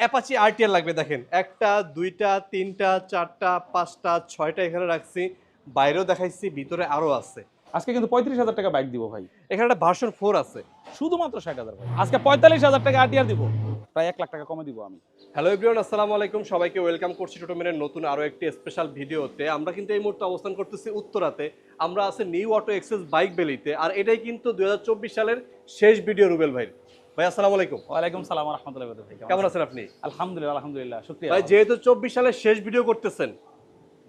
Apache RTR লাগবে দেখেন। একটা দুইটা তিনটা চারটা পাঁচটা ছয়টা এখানে রাখছি। বাইরেও দেখাইছি ভিতরে আরও আছে। আজকে কিন্তু পঁয়ত্রিশ হাজার টাকা বাইক দিব ভাই। এখানে একটা ভার্সন ফোর আছে। শুধুমাত্র ষাট হাজার ভাই। আজকে পঁয়তাল্লিশ হাজার টাকা আরটিআর দিব। প্রায় এক লাখ টাকা কমে দিব আমি। হ্যালো এভরিওয়ান আসসালামু আলাইকুম। সবাইকে ওয়েলকাম করছি টোটোমেনের নতুন আরও একটি স্পেশাল ভিডিওতে আমরা কিন্তু এই মুহূর্তে অবস্থান করতেছি উত্তরাতে। আমরা আছি নিউ অটো এক্সেস বাইক বেলিতে আর এটাই কিন্তু দু হাজার চব্বিশ সালের শেষ ভিডিও রুবেল ভাই ভাই আসসালামু আলাইকুম। ওয়ালাইকুম সালাম রহমতুল্লাহ কেমন আছেন আপনি? আলহামদুলিল্লাহ আলহামদুলিল্লাহ শুক্রিয়া। ভাই যেহেতু চব্বিশ সালের শেষ ভিডিও করতেছেন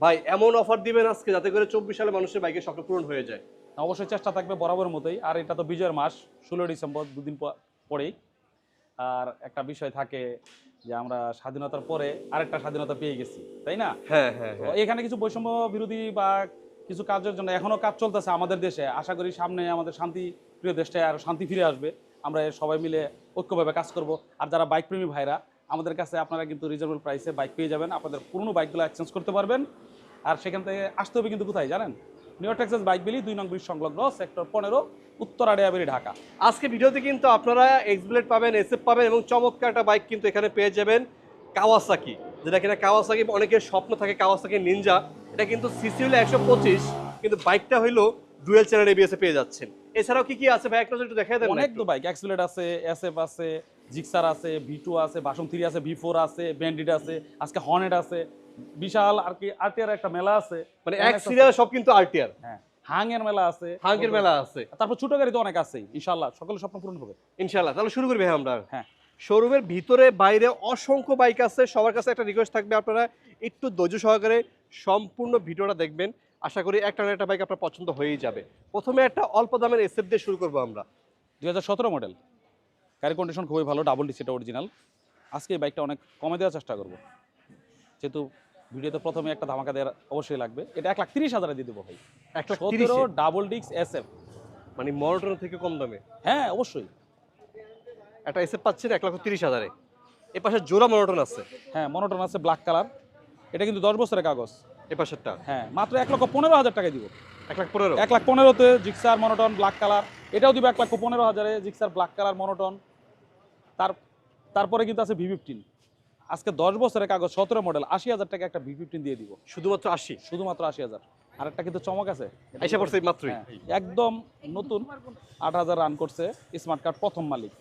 ভাই এমন অফার দিবেন আজকে যাতে করে চব্বিশ সালে মানুষের বাইকের স্বপ্ন পূরণ হয়ে যায়। অবশ্যই চেষ্টা থাকবে বরাবর মতোই আর এটা তো বিজয়ের মাস ষোলো ডিসেম্বর দুদিন পরেই। আর একটা বিষয় থাকে যে আমরা স্বাধীনতার পরে আরেকটা স্বাধীনতা পেয়ে গেছি তাই না? হ্যাঁ হ্যাঁ। এখানে কিছু বৈষম্য বিরোধী বা কিছু কাজের জন্য এখনও কাজ চলতেছে আমাদের দেশে। আশা করি সামনে আমাদের শান্তি প্রিয় দেশটায় আর শান্তি ফিরে আসবে। আমরা সবাই মিলে ঐক্যভাবে কাজ করব। আর যারা বাইক প্রেমী ভাইরা, আমাদের কাছে আপনারা কিন্তু রিজনেবল প্রাইসে বাইক পেয়ে যাবেন। আপনাদের পুরনো বাইকগুলো এক্সচেঞ্জ করতে পারবেন। আর সেখান থেকে আসতে হবে কিন্তু কোথায় জানেন? নিউ টেক্সাস বাইক বিলি, দুই নং সংলগ্ন সেক্টর পনেরো, উত্তর আড়িয়াবাড়ি, ঢাকা। আজকে ভিডিওতে কিন্তু আপনারা এক্সব্লেড পাবেন এসএফ পাবেন এবং চমৎকার একটা বাইক কিন্তু এখানে পেয়ে যাবেন কাওয়াসাকি যেটা কিনা কাওয়াসাকি অনেকের স্বপ্ন থাকে কাওয়াসাকি নিনজা এটা কিন্তু সিসি একশো পঁচিশ, কিন্তু বাইকটা হইল ডুয়েল চ্যানেল এবিএসে পেয়ে যাচ্ছেন। এছাড়াও কি কি আছে ভাই? একটা একটু দেখাই দেন না অনেক তো বাইক অ্যাক্সিলেট আছে এসএফ আছে জিক্সার আছে ভি টু আছে বাসন থ্রি আছে ভি ফোর আছে ব্যান্ডিট আছে আজকে হর্নেট আছে। বিশাল আর কি আরটিআর একটা মেলা আছে। মানে অনেক এক সিরিয়াল সব কিন্তু আরটিআর হ্যাঁ হাঙ্গের মেলা আছে। হাঙ্গের মেলা আছে। তারপর ছোট গাড়ি তো অনেক আছে ইনশাল্লাহ সকলের স্বপ্ন পূরণ হবে। ইনশাল্লাহ তাহলে শুরু করবি আমরা। হ্যাঁ। শোরুমের ভিতরে বাইরে অসংখ্য বাইক আছে। সবার কাছে একটা রিকোয়েস্ট থাকবে আপনারা। একটু ধৈর্য সহকারে সম্পূর্ণ ভিডিওটা দেখবেন। আশা করি একটা না একটা বাইক আপনার পছন্দ হয়েই যাবে। প্রথমে একটা অল্প দামের এসএফ দিয়ে শুরু করব আমরা। দু হাজার সতেরো মডেল গাড়ির কন্ডিশন খুবই ভালো ডাবল ডিসিটা অরিজিনাল আজকে এই বাইকটা অনেক কমে দেওয়ার চেষ্টা করব। যেহেতু ভিডিওতে প্রথমে একটা ধামাকা দেওয়ার অবশ্যই লাগবে। এটা এক লাখ তিরিশ হাজারে দিয়ে দেবো ভাই। এক লাখ সতেরো ডাবল ডিক্স এস এফ মানে মনোটন থেকে কম দামে? হ্যাঁ অবশ্যই। একটা এসএফ পাচ্ছেন এক লাখ তিরিশ হাজারে। এ পাশে জোড়া মনোটন আছে। হ্যাঁ মনোটন আছে ব্ল্যাক কালার এটা কিন্তু দশ বছরের কাগজ। এ পাশেরটা? হ্যাঁ মাত্র এক লক্ষ পনেরো হাজার টাকায় দিব। এক লাখ পনেরো? এক লাখ পনেরোতে জিক্সার মনোটন ব্ল্যাক কালার। এটাও দিব এক লক্ষ পনেরো হাজারে জিক্সার ব্ল্যাক কালার মনোটন। তার তারপরে কিন্তু আছে ভি ফিফটিন। আজকে দশ বছরের কাগজ সতেরো মডেল আশি হাজার টাকা একটা ভি ফিফটিন দিয়ে দিব। শুধুমাত্র আশি? শুধুমাত্র আশি হাজার। আরেকটা কিন্তু চমক আছে। পড়ছে এই হ্যাঁ, একদম নতুন আট হাজার রান করছে স্মার্ট কার্ড প্রথম মালিক।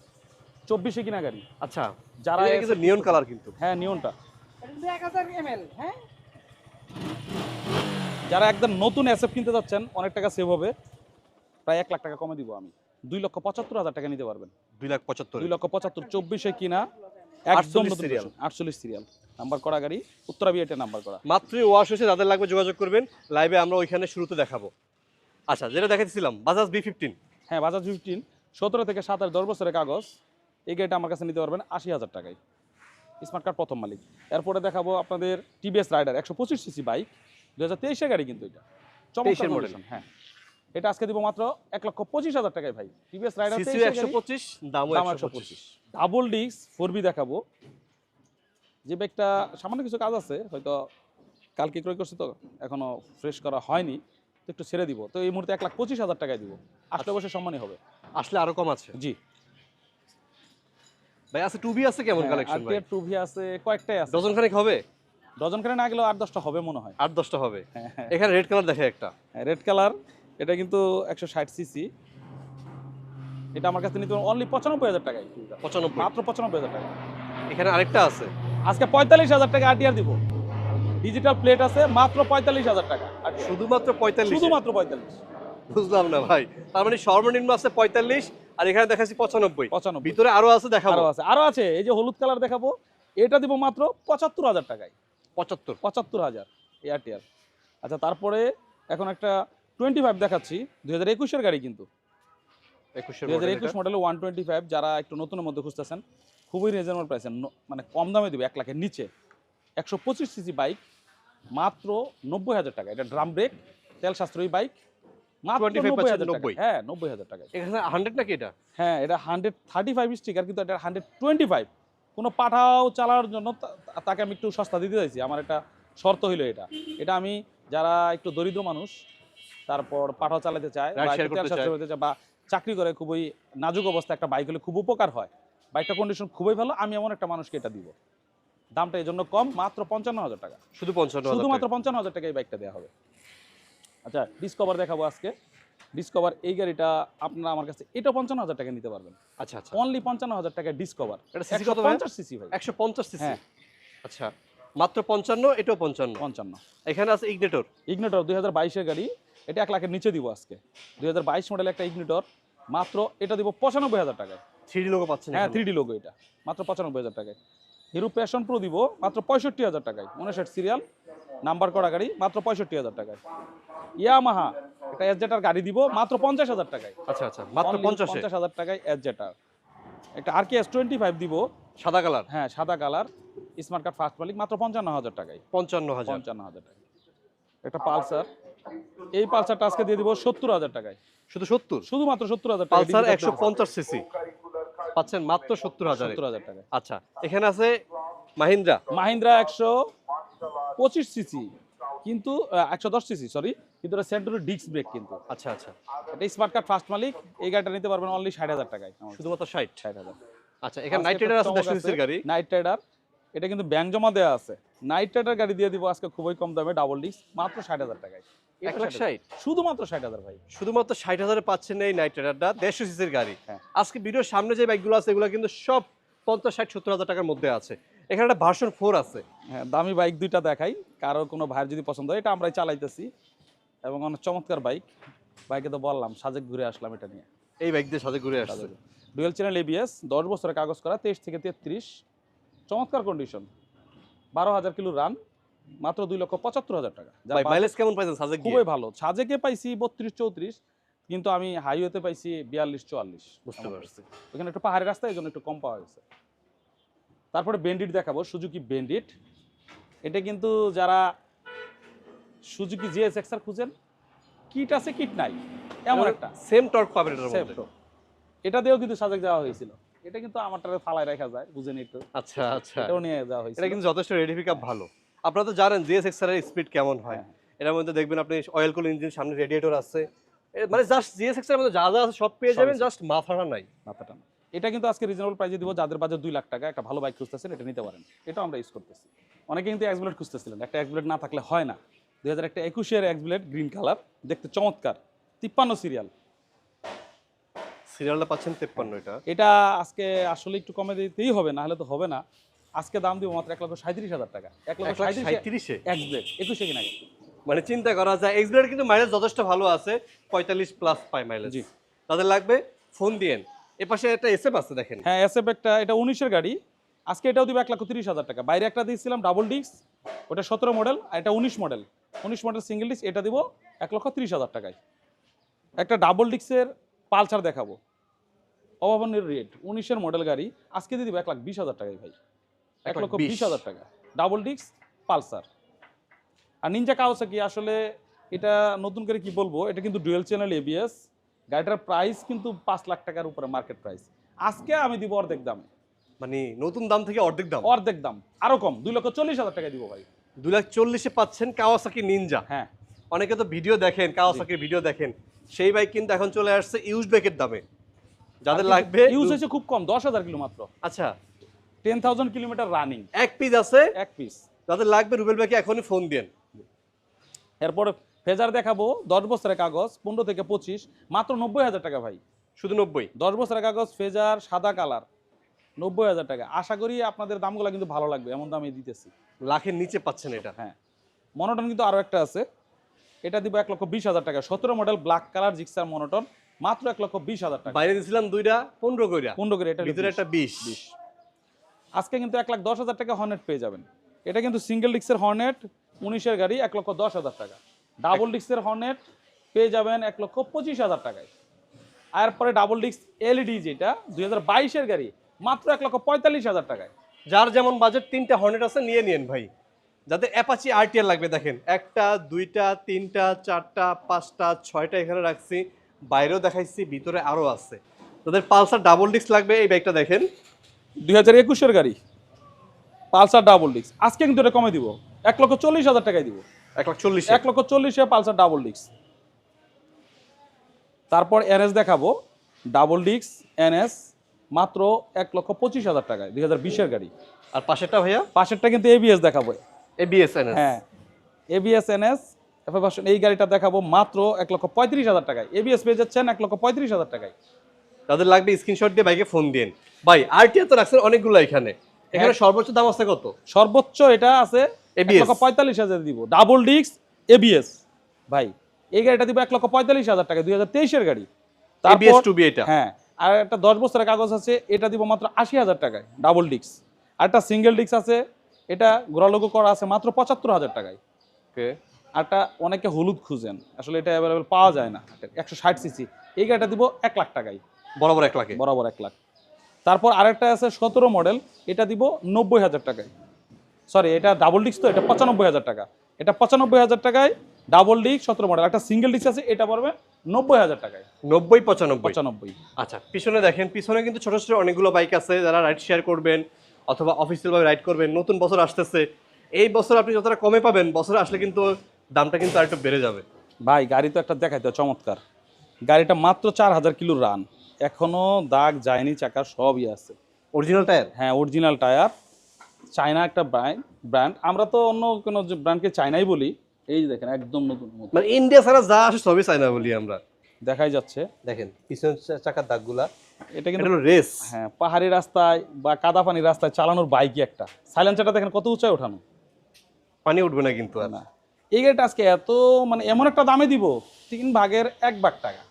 চব্বিশে কিনা গাড়ি। আচ্ছা যারা নিয়ন কালার কিন্তু। হ্যাঁ নিয়নটা এক হাজার এমএল হ্যাঁ? যারা একদম নতুন অ্যাসেপ কিনতে যাচ্ছেন অনেক টাকা সেভ হবে। প্রায় এক লাখ টাকা কমে দিব আমি। দুই লক্ষ পঁচাত্তর হাজার টাকা নিতে পারবেন। দুই লাখ পঁচাত্তর। দুই লক্ষ পঁচাত্তর চব্বিশে কিনা একদম 48 নতুন serial। আটচল্লিশ সিরিয়াল নাম্বার করা গাড়ি উত্তরা বিয়েটে নাম্বার করা। মাত্রই ওয়াশ হয়েছে যাদের লাগবে যোগাযোগ করবেন। লাইভে আমরা ওইখানে শুরুতে দেখাবো। আচ্ছা যেটা দেখাচ্ছিলাম বাজাজ বি ফিফটিন হ্যাঁ বাজাজ ফিফটিন সতেরো থেকে সাতাশ দশ বছরের কাগজ। এই গাড়িটা আমার কাছে নিতে পারবেন আশি হাজার টাকায়। স্মার্ট কার্ড প্রথম মালিক। এরপরে দেখাবো আপনাদের টিভিএস রাইডার একশো পঁচিশ সিসি বাইক দু হাজার তেইশের গাড়ি কিন্তু এটা। চমৎকার 23 এর model। condition, হ্যাঁ। এটা আজকে দিব মাত্র এক লক্ষ পঁচিশ হাজার টাকায় ভাই। টিভিএস রাইডার একশো পঁচিশ দাম একশো পঁচিশ। ডাবল ডিস্ক ফোর বি দেখাবো। যে ব্যাগটা সামান্য কিছু কাজ আছে হয়তো কালকে ক্রয় করছি তো এখনও ফ্রেশ করা হয়নি তো একটু ছেড়ে দিব। তো এই মুহূর্তে এক লাখ পঁচিশ হাজার টাকায় দিব। আসলে অবশ্যই সম্মানই হবে। আসলে আরও কম আছে? জি। ভাই আছে টু বি আছে কেমন কালেকশন ভাই? টু ভি আছে কয়েকটাই আছে। ডজন খানিক হবে? ডজন করে না গেলেও আট দশটা হবে মনে হয়। আট দশটা হবে? হ্যাঁ। হ্যাঁ এখানে রেড কালার দেখে একটা। রেড কালার এটা কিন্তু একশো ষাট সিসি এটা আমার কাছে নিতে অনলি পঁচানব্বই হাজার টাকায়। পঁচানব্বই। মাত্র পঁচানব্বই হাজার টাকা এখানে আরেকটা আছে। আজকে পঁয়তাল্লিশ হাজার টাকা আরটিআর দিব। ডিজিটাল প্লেট আছে মাত্র পঁয়তাল্লিশ হাজার টাকা। আর শুধুমাত্র পঁয়তাল্লিশ? শুধুমাত্র পঁয়তাল্লিশ। বুঝলাম না ভাই। তার মানে সর্বনিম্ন আছে পঁয়তাল্লিশ আর এখানে দেখাচ্ছি পঁচানব্বই। পঁচানব্বই। ভিতরে আরও আছে দেখাবো। আরও আছে। আরও আছে এই যে হলুদ কালার দেখাবো এটা দিব মাত্র পঁচাত্তর হাজার টাকায়। পঁচাত্তর। পঁচাত্তর হাজার এয়ারটিআর আচ্ছা তারপরে এখন একটা টোয়েন্টি ফাইভ দেখাচ্ছি দুই হাজার একুশের গাড়ি কিন্তু। দুই হাজার একুশ মডেল ওয়ান টোয়েন্টি ফাইভ যারা একটু নতুনের মধ্যে খুঁজতেছেন খুবই রিজনেবল প্রাইসে মানে কম দামে দিবে এক লাখের নিচে। একশো পঁচিশ সিসি বাইক মাত্র নব্বই হাজার টাকা। এটা ড্রাম ব্রেক তেল সাশ্রয়ী বাইক হ্যাঁ নব্বই হাজার টাকা। এখানে হান্ড্রেড নাকি এটা? হ্যাঁ এটা হান্ড্রেড থার্টি ফাইভ স্টিকার কিন্তু এটা হান্ড্রেড টোয়েন্টি ফাইভ কোনো পাঠাও চালানোর জন্য তাকে আমি একটু সস্তা দিতে চাইছি। আমার একটা শর্ত হইল এটা। এটা আমি যারা একটু দরিদ্র মানুষ তারপর পাঠাও চালাতে বা চায়। বা চাকরি করে খুবই নাজুক অবস্থা একটা বাইক হলে খুব উপকার হয়। বাইকটা কন্ডিশন খুবই ভালো আমি এমন একটা মানুষকে এটা দিব। দামটা এই জন্য কম মাত্র পঞ্চান্ন হাজার টাকা। শুধু পঞ্চান্ন শুধুমাত্র পঞ্চান্ন হাজার টাকা এই বাইকটা দেওয়া হবে। আচ্ছা ডিসকভার দেখাবো আজকে। ডিসকভার এই গাড়িটা আপনারা আমার কাছে এটা পঞ্চান্ন হাজার টাকা নিতে পারবেন। আচ্ছা আচ্ছা। অনলি পঞ্চান্ন হাজার টাকা ডিসকভার এটা CC কত পঞ্চাশ সিসি ভাই। একশো পঞ্চাশ সিসি হ্যাঁ। আচ্ছা মাত্র পঞ্চান্ন এটাও পঞ্চান্ন? পঞ্চান্ন। এখানে আছে ইগনেটর ইগনেটর দুই হাজার বাইশের গাড়ি। এটা এক লাখের নিচে দিব আজকে। দুই হাজার বাইশ মডেল একটা ইগনিটর মাত্র এটা দিব পঁচানব্বই হাজার টাকায়। থ্রি লোগো পাচ্ছেন হ্যাঁ। থ্রি ডি লোগো এটা। মাত্র পঁচানব্বই হাজার টাকায়। হিরো প্যাশন প্রো দিব মাত্র পঁয়ষট্টি হাজার টাকায়। উনষাট সিরিয়াল নাম্বার করা গাড়ি মাত্র পঁয়ষট্টি হাজার টাকায়। ইয়ামাহা একটা এসজেটার গাড়ি দিব মাত্র পঞ্চাশ হাজার টাকায়। আচ্ছা আচ্ছা মাত্র পঞ্চাশে? পঞ্চাশ হাজার টাকায় এসজেটার একটা R K S twenty five দিব। সাদা কালার? হ্যাঁ সাদা কালার স্মার্ট কার্ড ফার্স্ট মালিক মাত্র পঞ্চান্ন হাজার টাকায়। পঞ্চান্ন হাজার। পঞ্চান্ন হাজার টাকা একটা পালসার। এই পালসারটা আজকে দিয়ে দিব সত্তর হাজার টাকায়। শুধু সত্তর? শুধুমাত্র সত্তর হাজার টাকা পালসার একশো পঞ্চাশ সিসি পাচ্ছেন মাত্র সত্তর হাজারে। সত্তর হাজার টাকা। আচ্ছা এখানে আছে মাহিন্দ্রা। মাহিন্দ্রা একশো পঁচিশ সিসি কিন্তু একশো দশ সিসি সরি কিন্তু এটা সেন্টুরি ডিস্ক ব্রেক কিন্তু। আচ্ছা আচ্ছা। এটা স্মার্ট কার্ড ফার্স্ট মালিক এই গাড়িটা নিতে পারবেন অনলি ষাট হাজার টাকায়। শুধুমাত্র ষাট? ষাট হাজার। আচ্ছা এখানে নাইট রাইডার আছে দেড়শো সিসির গাড়ি? নাইট রাইডার এটা কিন্তু ব্যাংক জমা দেওয়া আছে। নাইট রাইডার গাড়ি দিয়ে দিব আজকে খুবই কম দামে ডাবল ডিস্ক মাত্র ষাট হাজার টাকায়। শুধুমাত্র ষাট হাজার ভাই। শুধুমাত্র ষাট হাজারে পাচ্ছেন এই নাইট রাইডারটা দেড়শো সিসির গাড়ি। হ্যাঁ। আজকে ভিডিওর সামনে যে বাইকগুলো আছে এগুলো কিন্তু সব পঞ্চাশ ষাট সত্তর হাজার টাকার মধ্যে আছে। এখানে একটা ভার্সন ফোর আছে। হ্যাঁ দামি বাইক দুইটা দেখাই। কারও কোনো ভাইয়ের যদি পছন্দ হয় এটা আমরাই চালাইতেছি। এবং অনেক চমৎকার বাইক বাইকে তো বললাম সাজেক ঘুরে আসলাম এটা নিয়ে। এই বাইক দিয়ে সাথে ঘুরে আসছে। ডুয়েল চ্যানেল এবিএস দশ বছরের কাগজ করা তেইশ থেকে তেত্রিশ। চমৎকার কন্ডিশন বারো হাজার কিলো রান মাত্র দুই লক্ষ পঁচাত্তর হাজার টাকা। মাইলেজ কেমন পাইছেন সাজেক খুবই ভালো। সাজেকে পাইছি বত্রিশ চৌত্রিশ কিন্তু আমি হাইওয়েতে পাইছি বিয়াল্লিশ চুয়াল্লিশ। বুঝতে পারছি। ওখানে একটু পাহাড়ি রাস্তা এই জন্য একটু কম পাওয়া গেছে। তারপরে বেন্ডিট দেখাবো সুজুকি বেন্ডিট এটা কিন্তু যারা সুজুকি জিএস এক্সার খুঁজেন কিট আছে কিট নাই। এমন একটা। সেম টর্ক পাবেন এটা দিয়েও কিন্তু সাজেক যাওয়া হয়েছিল। এটা কিন্তু আমারটারে ফালায় রাখা যায় বুঝেন একটু। আচ্ছা আচ্ছা। এটাও নিয়ে যাওয়া হয়েছিল। এটা কিন্তু যথেষ্ট রেডি পিক ভালো। আপনারা তো জানেন জিএস এক্সার এর স্পিড কেমন হয়। হ্যাঁ। এটার মধ্যে দেখবেন আপনি অয়েল কুল ইঞ্জিন সামনে রেডিয়েটর আছে। মানে জাস্ট জিএস এক্সার মধ্যে যা যা আছে সব পেয়ে যাবেন জাস্ট মাথাটা নাই। মাথাটা না। এটা কিন্তু আজকে রিজনেবল প্রাইসে দিব যাদের বাজেট দুই লাখ টাকা একটা ভালো বাইক খুঁজতেছেন এটা নিতে পারেন। এটাও আমরা ইউজ করতেছি। অনেকে কিন্তু এক্সব্লেড খুঁজতেছিলেন। একটা এক্সব্লেড না থাকলে হয় না। দুই হাজার একটা একুশের এক্সব্লেড গ্রিন কালার দেখতে চমৎকার। তিপ্পান্ন সিরিয়াল সিরিয়ালটা পাচ্ছেন তেপ্পান্ন এটা। এটা আজকে আসলে একটু কমে দিতেই হবে না হলে তো হবে না। আজকে দাম দিব মাত্র এক লক্ষ সাঁত্রিশ হাজার টাকা। এক লক্ষ সাঁত্রিশ একুশে কিনা মানে চিন্তা করা যায় এক্সব্লেড কিন্তু মাইলেজ যথেষ্ট ভালো আছে পঁয়তাল্লিশ প্লাস পায় মাইলেজ জি। তাদের লাগবে ফোন দিয়েন। এ পাশে একটা এসএফ আছে দেখেন। হ্যাঁ এসএফ একটা এটা উনিশের গাড়ি। আজকে এটাও দিব এক লক্ষ তিরিশ হাজার টাকা। বাইরে একটা দিয়েছিলাম ডাবল ডিস্ক ওটা সতেরো মডেল আর এটা উনিশ মডেল উনিশ মডেল সিঙ্গেল ডিস্ক এটা দিব এক লক্ষ তিরিশ হাজার টাকায়। একটা ডাবল ডিস্কের পালসার দেখাবো। অভাবনের রেট উনিশের মডেল গাড়ি। আজকে দিয়ে দিব এক লাখ বিশ হাজার টাকায় ভাই। এক লক্ষ বিশ। হাজার টাকা। Double disc Pulsar. আর নিনজা কাওয়াসা কি? আসলে এটা নতুন করে কি বলব? এটা কিন্তু ডুয়েল চ্যানেল এবিএস গাড়িটার প্রাইস কিন্তু পাঁচ লাখ টাকার উপরে মার্কেট প্রাইস আজকে আমি দিব অর্ধেক দাম। মানে নতুন দাম থেকে অর্ধেক দাম? অর্ধেক দাম। আরও কম দুই লক্ষ চল্লিশ হাজার টাকা দিব ভাই। দুই লাখ চল্লিশে পাচ্ছেন কাওয়াসাকি নিনজা হ্যাঁ। অনেকে তো ভিডিও দেখেন কাওয়াসাকির ভিডিও দেখেন। সেই বাইক কিন্তু এখন চলে আসছে ইউজ বাইকের দামে। যাদের লাগবে ইউজ হয়েছে খুব কম দশ হাজার কিলো মাত্র। আচ্ছা। টেন থাউজেন্ড কিলোমিটার রানিং এক পিস আছে? এক পিস যাদের লাগবে রুবেল ভাইকে এখনই ফোন দেন এরপরে ফেজার দেখাবো দশ বছরের কাগজ পনেরো থেকে পঁচিশ মাত্র নব্বই হাজার টাকা ভাই। শুধু নব্বই? দশ বছরের কাগজ ফেজার সাদা কালার নব্বই হাজার টাকা। আশা করি আপনাদের দামগুলো কিন্তু ভালো লাগবে এমন দামে দিতেছি। লাখের নিচে পাচ্ছেন এটা। হ্যাঁ। মনোটন কিন্তু আরও একটা আছে। এটা দিব এক লক্ষ বিশ হাজার টাকা। সতেরো model black colour Gixxer monotone মাত্র এক লক্ষ বিশ হাজার টাকা। বাইরে দিয়েছিলাম দুইটা পনেরো কইরা। পনেরো করে এটা ভিতরে একটা বিশ। বিশ। আজকে কিন্তু এক লাখ দশ হাজার টাকা হর্নেট পেয়ে যাবেন। এটা কিন্তু সিঙ্গেল ডিক্সের হর্নেট উনিশের গাড়ি এক লক্ষ দশ হাজার টাকা। ডাবল ডিক্সের হর্নেট পেয়ে যাবেন এক লক্ষ পঁচিশ হাজার টাকায়। আর পরে ডাবল ডিক্স এলইডি যেটা, দুই হাজার বাইশের গাড়ি, মাত্র এক লক্ষ পঁয়তাল্লিশ হাজার টাকায়। যার যেমন বাজেট তিনটা হর্নেট আছে, নিয়ে নিন ভাই। যাদের অ্যাপাচি আরটিআর লাগবে, দেখেন। একটা, দুইটা, তিনটা, চারটা, পাঁচটা, ছয়টা এখানে রাখছি। বাইরেও দেখাইছি, ভিতরে আরও আছে। তাদের পালসার ডাবল ডিস্ক লাগবে, এই বাইকটা দেখেন। দুই হাজার একুশের গাড়ি। পালসার ডাবল ডিক্স আজকে কিন্তু এটা কমে দিব। এক লক্ষ চল্লিশ হাজার টাকায় দিব। এক লক্ষ চল্লিশ এক লক্ষ চল্লিশে পালসার ডাবল ডিক্স তারপর এনএস দেখাবো। ডাবল ডিক্স এনএস মাত্র এক লক্ষ পঁচিশ হাজার টাকায় দুই হাজার বিশের গাড়ি। আর পাশেরটা ভাইয়া? পাশেরটা কিন্তু এবিএস দেখাবো। এবিএস এন হ্যাঁ এবিএস এনএস ভার্সন এই গাড়িটা দেখাবো মাত্র এক লক্ষ পঁয়ত্রিশ হাজার টাকায়। এবিএস পেয়ে যাচ্ছেন এক লক্ষ পঁয়ত্রিশ হাজার টাকায়। তাদের লাগবে স্ক্রিনশট দিয়ে বাইকে ফোন দিন ভাই আরটিআর তো রাখছেন অনেকগুলো এখানে। এখানে সর্বোচ্চ দাম আছে কত? সর্বোচ্চ এটা আছে ABS পঁয়তাল্লিশ হাজার দিব। ডাবল ডিস্ক এবিএস ভাই এই গাড়িটা দিব এক লক্ষ পঁয়তাল্লিশ হাজার টাকা দুই হাজার তেইশের গাড়ি। এবিএস টু বি এটা। হ্যাঁ আর একটা দশ বছরের কাগজ আছে এটা দিব মাত্র আশি হাজার টাকায় ডাবল ডিস্ক আর একটা সিঙ্গেল ডিস্ক আছে এটা গোড়ালোগো করা আছে মাত্র পঁচাত্তর হাজার টাকায়। ওকে। আরটা অনেকে হলুদ খুঁজেন আসলে এটা অ্যাভেলেবেল পাওয়া যায় না। একশো ষাট সিসি এই গাড়িটা দিব এক লাখ টাকায়। বরাবর এক লাখে। বরাবর এক লাখ। তারপর আরেকটা আছে সতেরো মডেল এটা দিব নব্বই হাজার টাকায়। সরি এটা ডাবল ডিস্ক তো এটা পঁচানব্বই হাজার টাকা। এটা পঁচানব্বই হাজার টাকায় ডাবল ডিস্ক সতেরো মডেল। একটা সিঙ্গেল ডিস্ক আছে এটা পড়বে নব্বই হাজার টাকায়। নব্বই পঁচানব্বই। পঁচানব্বই। আচ্ছা পিছনে দেখেন পিছনে কিন্তু ছোটো ছোটো অনেকগুলো বাইক আছে যারা রাইড শেয়ার করবেন অথবা অফিসিয়াল ভাবে রাইড করবেন নতুন বছর আসতেছে। এই বছর আপনি যতটা কমে পাবেন বছর আসলে কিন্তু দামটা কিন্তু আরেকটু বেড়ে যাবে। ভাই গাড়ি তো একটা দেখাইতে চমৎকার। গাড়িটা মাত্র চার হাজার কিলো রান এখনও দাগ যায়নি চাকা সবই আছে। অরিজিনাল টায়ার হ্যাঁ অরিজিনাল টায়ার চায়না একটা ব্র্যান্ড ব্র্যান্ড আমরা তো অন্য কোনো যে ব্র্যান্ডকে চায়নাই বলি এই যে দেখেন একদম নতুন মানে ইন্ডিয়া ছাড়া যা আসে সবই চাই না বলি আমরা। দেখাই যাচ্ছে। দেখেন পিছনের চাকার দাগগুলা। এটা কিন্তু রেস হ্যাঁ পাহাড়ি রাস্তায় বা কাদা পানি রাস্তায় চালানোর বাইকই একটা। সাইলেন্সারটা দেখেন কত উঁচায় ওঠানো। পানি উঠবে না কিন্তু আর। না। এই গাড়িটা আজকে এত মানে এমন একটা দামে দিব তিন ভাগের এক ভাগ টাকা।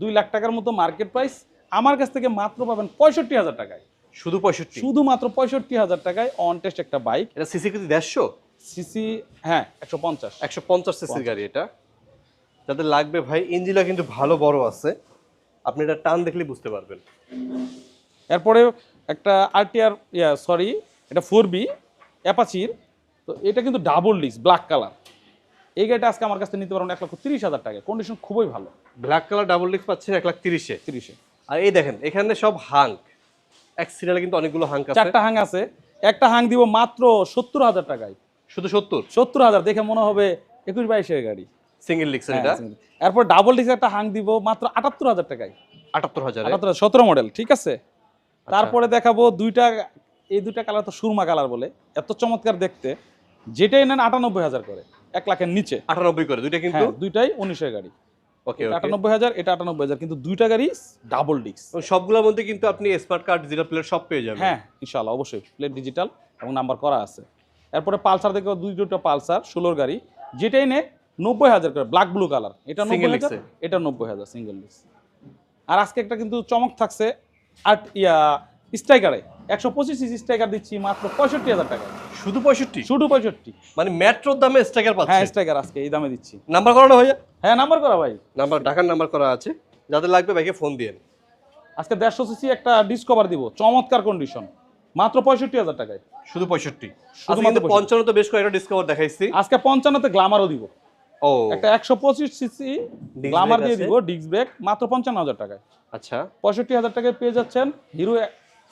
দুই লাখ টাকার মতো মার্কেট প্রাইস আমার কাছ থেকে মাত্র পাবেন পঁয়ষট্টি হাজার টাকায়। শুধু পঁয়ষট্টি? শুধুমাত্র পঁয়ষট্টি হাজার টাকায় অন টেস্ট একটা বাইক এটা সিসি কিন্তু দেড়শো? সিসি হ্যাঁ একশো পঞ্চাশ। একশো পঞ্চাশ সিসির গাড়ি এটা। যাদের লাগবে ভাই ইঞ্জিনটা কিন্তু ভালো বড় আছে। আপনি এটা টান দেখলে বুঝতে পারবেন। এরপরে একটা আরটিআর ইয়া সরি এটা ফোর বি অ্যাপাচির তো এটা কিন্তু ডাবল ডিস্ক ব্ল্যাক কালার এই গাড়িটা আজকে আমার কাছে নিতে পারবেন এক লক্ষ তিরিশ হাজার টাকা। কন্ডিশন খুবই ভালো। ব্ল্যাক কালার ডাবল ডিস্ক পাচ্ছেন এক লাখ তিরিশে। তিরিশে। আর এই দেখেন এখানে সব হাঙ্ক। এক সিরিয়ালে কিন্তু অনেকগুলো হাঙ্ক আছে। চারটা হাং আছে। একটা হাং দিব মাত্র সত্তর হাজার টাকায়। শুধু সত্তর? সত্তর হাজার দেখে মনে হবে একুশ বাইশের গাড়ি। সিঙ্গেল ডিস্ক হ্যাঁ, এটা? এরপর ডাবল ডিস্ক একটা হাং দিব মাত্র আটাত্তর হাজার টাকায়। আটাত্তর হাজার? আটাত্তর সতেরো মডেল ঠিক আছে? তারপরে দেখাবো দুইটা এই দুইটা কালার তো সুরমা কালার বলে। এত চমৎকার দেখতে। যেটাই নেন আটানব্বই হাজার করে। এক লাখের নিচে। আটানব্বই করে দুইটা কিন্তু? হ্যাঁ দুইটাই উনিশের গাড়ি। ওকে আটানব্বই হাজার এটা আটানব্বই হাজার কিন্তু দুইটা গাড়ি ডাবল ডিস্ক সবগুলোর মধ্যে কিন্তু আপনি স্মার্ট কার্ড জিরো প্লেট সব পেয়ে যাবেন। হ্যাঁ ইনশাল্লাহ অবশ্যই। প্লেট ডিজিটাল এবং নাম্বার করা আছে। এরপরে পালসার দেখো দুই দুটো পালসার ষোলোর গাড়ি। যেটাই নে নব্বই হাজার করে ব্ল্যাক ব্লু কালার এটা নব্বই হাজার এটা নব্বই হাজার সিঙ্গেল ডিস্ক আর আজকে একটা কিন্তু চমক থাকছে আর ইয়া স্ট্রাইকারে একশো পঁচিশ স্ট্রাইকার দিচ্ছি মাত্র পঁয়ষট্টি হাজার টাকা শুধু পঁয়ষট্টি? শুধু পঁয়ষট্টি। মানে মেট্রোর দামে স্ট্রাইকার হ্যাঁ স্ট্রাইকার আজকে এই দামে দিচ্ছি। নাম্বার করানো হয়ে হ্যাঁ নাম্বার করা ভাই। নাম্বার ঢাকার নাম্বার করা আছে। যাদের লাগবে বাইকে ফোন দিন আজকে দেড়শো সিসি একটা ডিসকভার দিব চমৎকার কন্ডিশন মাত্র পঁয়ষট্টি হাজার টাকায়। শুধু পঁয়ষট্টি? শুধুমাত্র পঞ্চান্ন তো বেশ কয়েকটা ডিসকাউন্ট দেখাইছি। আজকে পঞ্চান্নতে গ্লামারও দিব। ও। একটা একশো পঁচিশ সিসি গ্লামার দিয়ে দিব ডিস্ক ব্রেক মাত্র পঞ্চান্ন হাজার টাকায়। আচ্ছা। পঁয়ষট্টি হাজার টাকায় পেয়ে যাচ্ছেন Hero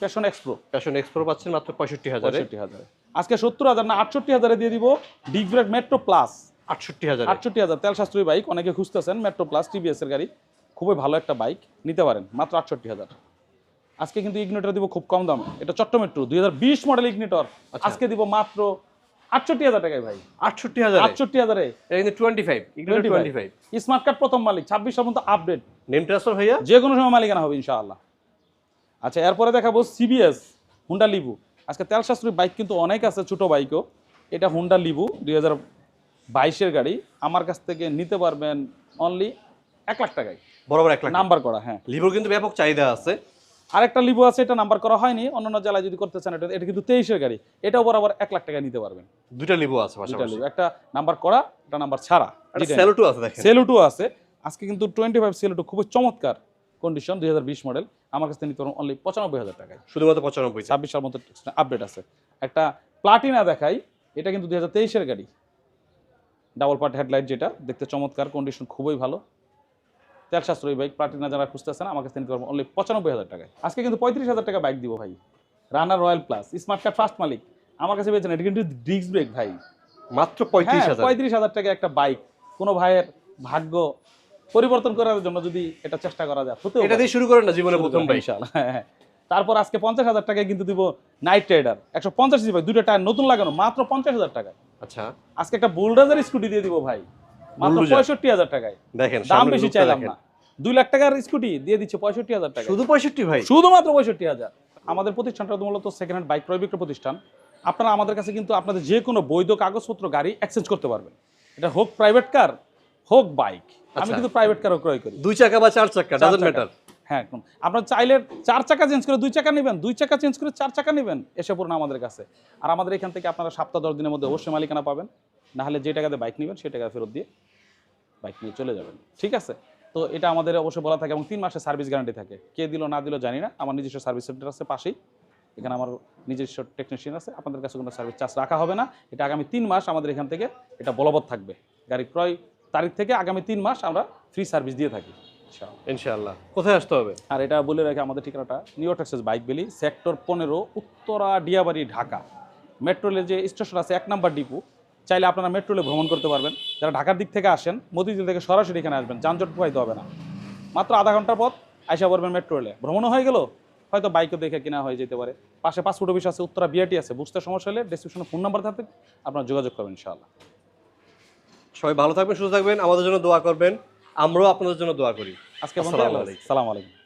Passion Xpro Passion Xpro পাচ্ছেন মাত্র পঁয়ষট্টি হাজারে। পঁয়ষট্টি হাজারে। আজকে সত্তর হাজার না আটষট্টি হাজারে দিয়ে দিব ব্রেক মেট্রো প্লাস আটষট্টি হাজার। আটষট্টি হাজার তেল সাশ্রয়ী বাইক অনেকে খুঁজতেছেন মেট্রো প্লাস টিভিএস এর গাড়ি। খুবই ভালো একটা বাইক নিতে পারেন মাত্র আটষট্টি হাজার। আজকে কিন্তু ইগনিটর দিব খুব কম দামে এটা চট্ট মেট্রো দুই হাজার বিশ মডেল ইগনিটর আচ্ছা। আজকে দিব মাত্র আটষট্টি হাজার টাকায় ভাই। আটষট্টি হাজার? আটষট্টি হাজারে। Twenty five twenty five smart card প্রথম মালিক ছাব্বিশ পর্যন্ত আপডেট নেম ট্রান্সফার ভাইয়া? যে কোনো সময় মালিকানা হবে ইনশাআল্লাহ। আচ্ছা এরপরে দেখাবো সিবিএস হুন্ডা লিবু আজকে তেল সাশ্রয়ী বাইক কিন্তু অনেক আছে ছোট বাইকও। এটা হুন্ডা লিবু দুই হাজার বাইশের গাড়ি। আমার কাছ থেকে নিতে পারবেন অনলি এক লাখ টাকায়। বরাবর এক লাখ নাম্বার করা হ্যাঁ। লিভোর কিন্তু ব্যাপক চাহিদা আছে। আরেকটা লিবু আছে এটা নাম্বার করা হয়নি। অন্যান্য জেলায় যদি করতে চান এটা এটা কিন্তু তেইশের গাড়ি। এটাও বরাবর এক লাখ টাকায় নিতে পারবেন। দুইটা লিবু আছে দুইটা পাশাপাশি। লিবু একটা নাম্বার করা একটা নাম্বার ছাড়া। সেলোটু আছে? সেলুটু আছে আজকে কিন্তু টোয়েন্টি ফাইভ সেলুটু খুবই চমৎকার কন্ডিশন দুই হাজার বিশ মডেল আমার কাছে নিতে পারবেন অনলি পঁচানব্বই হাজার টাকায়। শুধুমাত্র পঁচানব্বই ছাব্বিশ সাল মতো আপডেট আছে। একটা প্লাটিনা দেখাই এটা কিন্তু দুই হাজার তেইশের গাড়ি। ডাবল পার্ট হেডলাইট যেটা দেখতে চমৎকার কন্ডিশন খুবই ভালো। তেল সাশ্রয়ী বাইক প্লাটিনা যারা খুঁজতেছেন আমার কাছে নিতে পারবেন অনলি পঁচানব্বই হাজার টাকায়। আজকে কিন্তু পঁয়ত্রিশ হাজার টাকা বাইক দিব ভাই। Runner Royal plus smart card first মালিক। আমার কাছে পেয়েছেন এটা কিন্তু ডিস্ক ব্রেক ভাই। মাত্র পঁয়ত্রিশ হাজার। পঁয়ত্রিশ হাজার টাকা একটা বাইক কোনো ভাইয়ের ভাগ্য পরিবর্তন করার জন্য যদি এটা চেষ্টা করা যায় হতেও এটা দিয়ে শুরু করেন না জীবনের প্রথম ইনশাআল্লাহ। হ্যাঁ, হ্যাঁ। তারপর আজকে পঞ্চাশ হাজার টাকায় কিন্তু দিব নাইট রাইডার একশো পঞ্চাশ ভাই দুটো টায়ার নতুন লাগানো মাত্র পঞ্চাশ হাজার টাকায়। আচ্ছা। আজকে একটা বুলডাজার স্কুটি দিয়ে দিব ভাই মাত্র। পঁয়ষট্টি হাজার টাকায়। দেখেন দাম বেশি চাইলাম না। দুই লাখ টাকার স্কুটি দিয়ে দিচ্ছে পঁয়ষট্টি হাজার টাকা শুধু পঁয়ষট্টি ভাই? শুধুমাত্র পঁয়ষট্টি হাজার। আমাদের প্রতিষ্ঠানটা মূলত সেকেন্ড হ্যান্ড বাইক ক্রয় বিক্রয় প্রতিষ্ঠান। আপনারা আমাদের কাছে কিন্তু আপনাদের যে কোনো বৈধ কাগজপত্র গাড়ি এক্সচেঞ্জ করতে পারবেন। এটা হোক প্রাইভেট কার হোক বাইক আমি আচ্ছা। কিন্তু প্রাইভেট কারও ক্রয় করি। দুই চাকা বা চার চাকা ডাজন্ট ম্যাটার হ্যাঁ একদম। আপনার চাইলে চার চাকা চেঞ্জ করে দুই চাকা নেবেন দুই চাকা চেঞ্জ করে চার চাকা নেবেন এসে পড়ুন আমাদের কাছে। আর আমাদের এখান থেকে আপনারা সপ্তাহ দশ দিনের মধ্যে অবশ্যই মালিকানা পাবেন। না হলে যে টাকাতে বাইক নেবেন সেই টাকা ফেরত দিয়ে বাইক নিয়ে চলে যাবেন। ঠিক আছে? তো এটা আমাদের অবশ্যই বলা থাকে এবং তিন মাসের সার্ভিস গ্যারান্টি থাকে। কে দিল না দিল জানি না। আমার নিজস্ব সার্ভিস সেন্টার আছে পাশেই। এখানে আমার নিজস্ব টেকনিশিয়ান আছে। আপনাদের কাছে কোনো সার্ভিস চার্জ রাখা হবে না। এটা আগামী তিন মাস আমাদের এখান থেকে এটা বলবৎ থাকবে। গাড়ি ক্রয় তারিখ থেকে আগামী তিন মাস আমরা ফ্রি সার্ভিস দিয়ে থাকি। ইনশাআল্লাহ। ইনশাআল্লাহ। কোথায় আসতে হবে? আর এটা বলে রাখি আমাদের ঠিকানাটা নিউ টেক্সাস বাইক বেলি সেক্টর পনেরো উত্তরা ডিয়াবাড়ি ঢাকা। মেট্রোলের যে স্টেশন আছে এক নাম্বার ডিপু চাইলে আপনারা মেট্রোলে ভ্রমণ করতে পারবেন। যারা ঢাকার দিক থেকে আসেন মতিঝিল থেকে সরাসরি এখানে আসবেন যানজট প্রবাহিত হবে না। মাত্র আধা ঘণ্টার পথ আইসা পড়বেন মেট্রো রেলে ভ্রমণও হয়ে গেল? হয়তো বাইকও দেখে কেনা হয়ে যেতে পারে। পাশে পাসপোর্ট অফিস আছে উত্তরা বিআরটি আছে। বুঝতে সমস্যা হলে ডিসক্রিপশনে ফোন নাম্বার থাকে আপনারা যোগাযোগ করবেন ইনশাআল্লাহ। সবাই ভালো থাকবেন সুস্থ থাকবেন আমাদের জন্য দোয়া করবেন। আমরাও আপনাদের জন্য দোয়া করি। আজকে আসসালামু আলাইকুম। সালাম আলাইকুম।